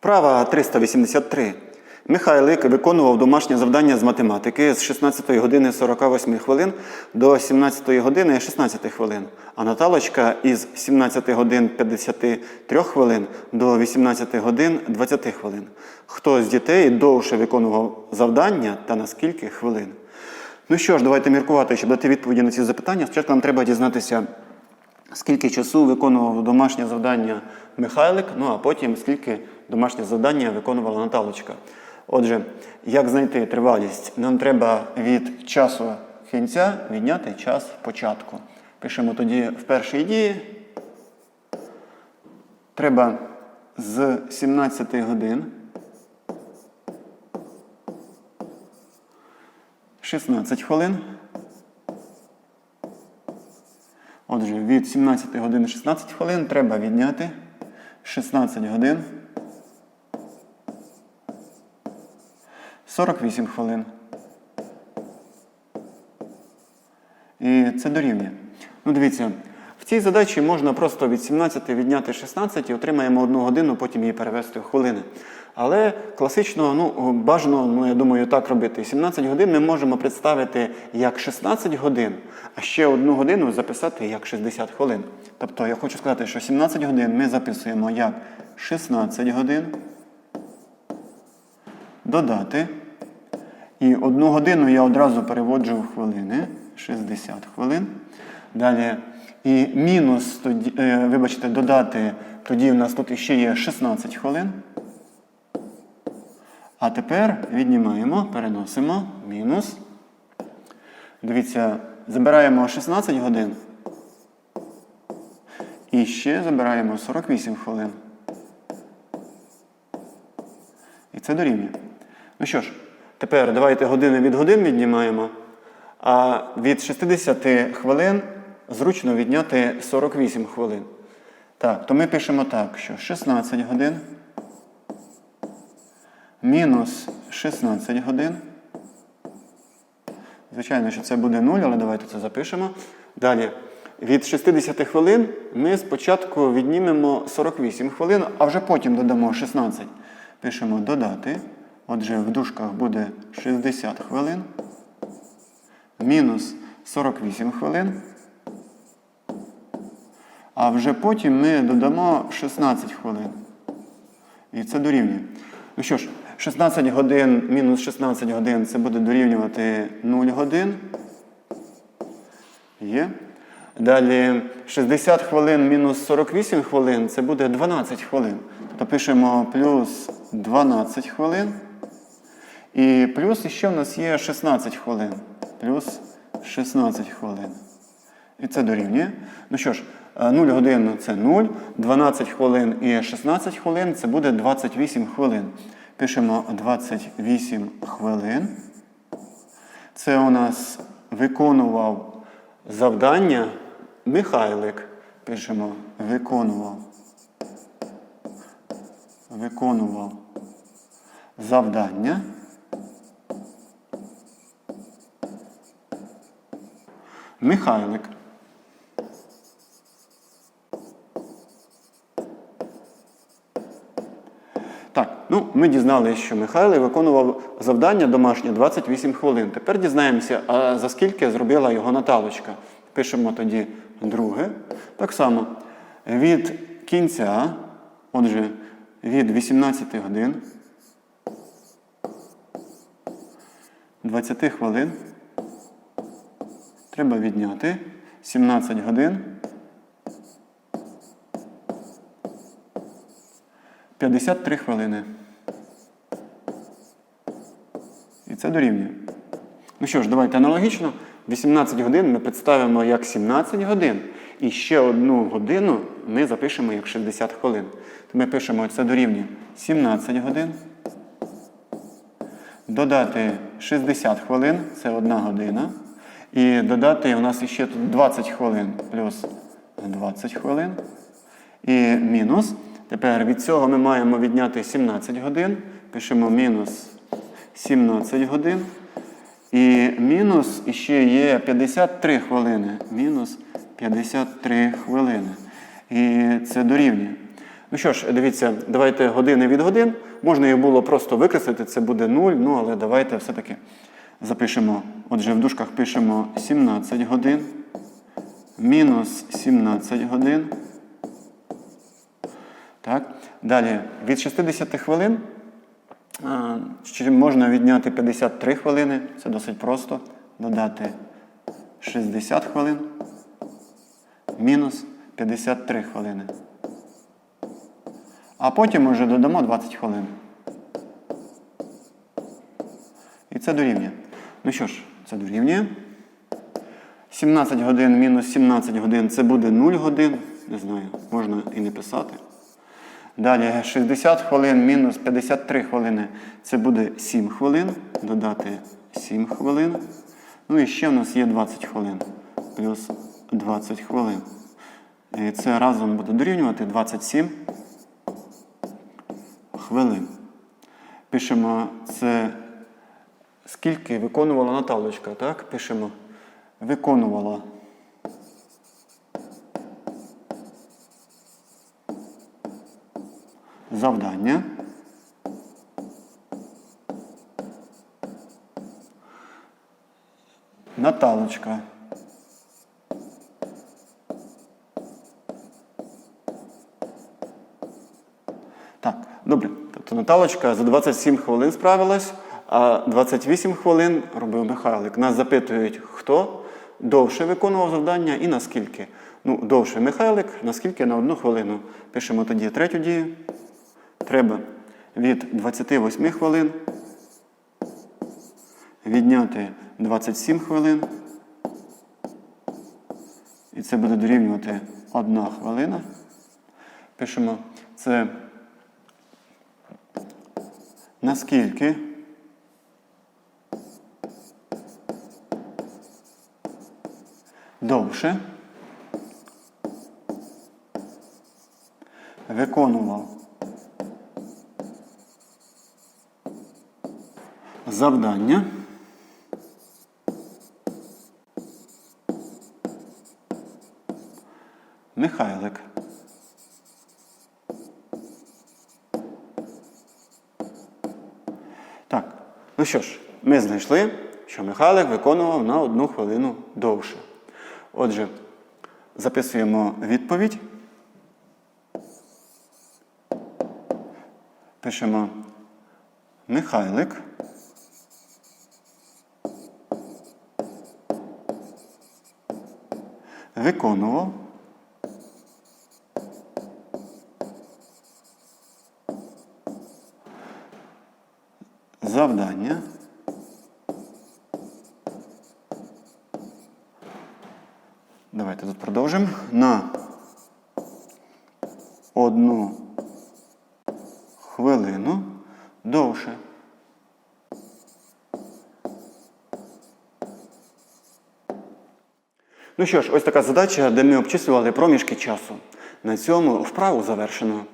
Вправа 383. Михайлик виконував домашнє завдання з математики з 16 години 48 хвилин до 17 години 16 хвилин, а Наталочка із 17 годин 53 хвилин до 18 годин 20 хвилин. Хто з дітей довше виконував завдання та на скільки хвилин? Ну що ж, давайте міркувати, щоб дати відповіді на ці запитання. Спочатку нам треба дізнатися, скільки часу виконував домашнє завдання Михайлик, ну а потім скільки домашнє завдання виконувала Наталочка. Отже, як знайти тривалість? Нам треба від часу кінця відняти час початку. Пишемо тоді в першій дії. Треба з 17 годин 16 хвилин. Отже, від 17 годин 16 хвилин треба відняти 16 годин 48 хвилин. І це дорівнює. Ну, дивіться, в цій задачі можна просто від 17 відняти 16 і отримаємо одну годину, потім її перевести в хвилини. Але класично, ну, бажано, ну, я думаю, так робити. 17 годин ми можемо представити як 16 годин, а ще одну годину записати як 60 хвилин. Тобто я хочу сказати, що 17 годин ми записуємо як 16 годин. Додати. І одну годину я одразу переводжу в хвилини. 60 хвилин. Далі. І мінус, тоді, е, вибачте, додати, тоді в нас тут ще є 16 хвилин. А тепер віднімаємо, переносимо мінус. Дивіться, забираємо 16 годин. І ще забираємо 48 хвилин. І це дорівнює. Ну що ж, тепер давайте години від годин віднімаємо. А від 60 хвилин зручно відняти 48 хвилин. Так, то ми пишемо так, що 16 годин мінус 16 годин. Звичайно, що це буде 0, але давайте це запишемо. Далі. Від 60 хвилин ми спочатку віднімемо 48 хвилин, а вже потім додамо 16. Пишемо додати. Отже, в дужках буде 60 хвилин. Мінус 48 хвилин. А вже потім ми додамо 16 хвилин. І це дорівнює. Ну що ж, 16 годин мінус 16 годин це буде дорівнювати 0 годин. Є. Далі 60 хвилин мінус 48 хвилин це буде 12 хвилин. Тобто пишемо плюс 12 хвилин. І плюс ще в нас є 16 хвилин. Плюс 16 хвилин. І це дорівнює. Ну що ж, 0 годин це 0, 12 хвилин і 16 хвилин це буде 28 хвилин. Пишемо 28 хвилин. Це у нас виконував завдання Михайлик. Пишемо виконував. Виконував завдання. Михайлик. Так, ну ми дізналися, що Михайло виконував завдання домашнє 28 хвилин. Тепер дізнаємося, а за скільки зробила його Наталочка. Пишемо тоді друге. Так само від кінця, отже, від 18 годин 20 хвилин треба відняти 17 годин 53 хвилини. І це дорівнює. Ну що ж, давайте аналогічно. 18 годин ми представимо як 17 годин. І ще одну годину ми запишемо як 60 хвилин. То ми пишемо це дорівнює 17 годин. Додати 60 хвилин це одна година. І додати у нас ще тут 20 хвилин плюс 20 хвилин. І мінус. Тепер від цього ми маємо відняти 17 годин. Пишемо мінус 17 годин. І мінус ще є 53 хвилини. Мінус 53 хвилини. І це дорівнює. Ну що ж, дивіться, давайте години від годин. Можна їх було просто викреслити, це буде 0, ну але давайте все-таки запишемо. Отже, в дужках пишемо 17 годин, мінус 17 годин. Так. Далі від 60 хвилин можна відняти 53 хвилини. Це досить просто. Додати 60 хвилин мінус 53 хвилини. А потім вже додамо 20 хвилин. І це дорівнює. Ну що ж, це дорівнює. 17 годин мінус 17 годин це буде 0 годин. Не знаю, можна і не писати. Далі 60 хвилин мінус 53 хвилини це буде 7 хвилин. Додати 7 хвилин. Ну і ще в нас є 20 хвилин. Плюс 20 хвилин. І це разом буде дорівнювати 27 хвилин. Пишемо це скільки виконувала Наталочка, так? Пишемо виконувала. Завдання. Наталочка. Так, добре. Тобто Наталочка за 27 хвилин справилась, а 28 хвилин робив Михайлик. Нас запитують, хто довше виконував завдання і наскільки. Ну, довше Михайлик, наскільки на одну хвилину. Пишемо тоді третю дію. Треба від 28 хвилин відняти 27 хвилин. І це буде дорівнювати 1 хвилина. Пишемо це наскільки довше виконував завдання Михайлик. Так, ну що ж, ми знайшли, що Михайлик виконував на одну хвилину довше. Отже, записуємо відповідь. Пишемо Михайлик. Виконував. Завдання. Давайте тут продовжимо. На одну хвилину довше. Ну що ж, ось така задача, де ми обчислювали проміжки часу. На цьому вправу завершено.